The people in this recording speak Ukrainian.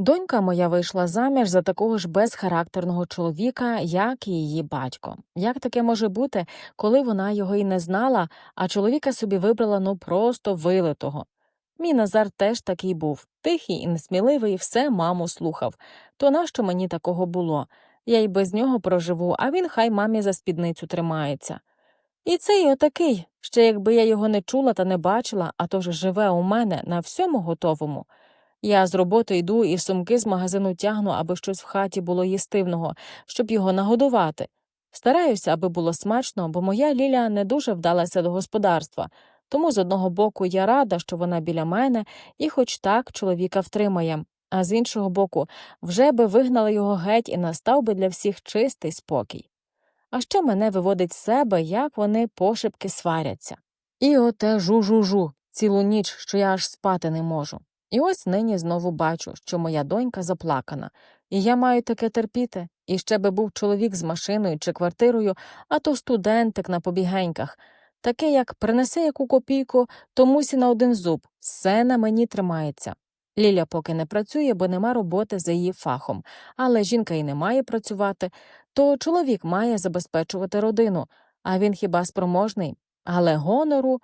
Донька моя вийшла заміж за такого ж безхарактерного чоловіка, як і її батько. Як таке може бути, коли вона його і не знала, а чоловіка собі вибрала ну просто вилитого? Мій Назар теж такий був тихий і несміливий, все маму слухав. То нащо мені такого було? Я й без нього проживу, а він хай мамі за спідницю тримається. І цей отакий, ще якби я його не чула та не бачила, а то ж живе у мене на всьому готовому. Я з роботи йду і сумки з магазину тягну, аби щось в хаті було їстивного, щоб його нагодувати. Стараюся, аби було смачно, бо моя Ліля не дуже вдалася до господарства, тому з одного боку я рада, що вона біля мене, і хоч так чоловіка втримає, а з іншого боку, вже би вигнала його геть і настав би для всіх чистий спокій. А ще мене виводить з себе, як вони пошепки сваряться. І оте жу-жу-жу, цілу ніч, що я аж спати не можу. І ось нині знову бачу, що моя донька заплакана, і я маю таке терпіти. І ще би був чоловік з машиною чи квартирою, а то студентик на побігеньках. Таке, як принесе яку копійку, то мусі на один зуб, все на мені тримається. Ліля поки не працює, бо нема роботи за її фахом, але жінка й не має працювати, то чоловік має забезпечувати родину, а він хіба спроможний, але гонору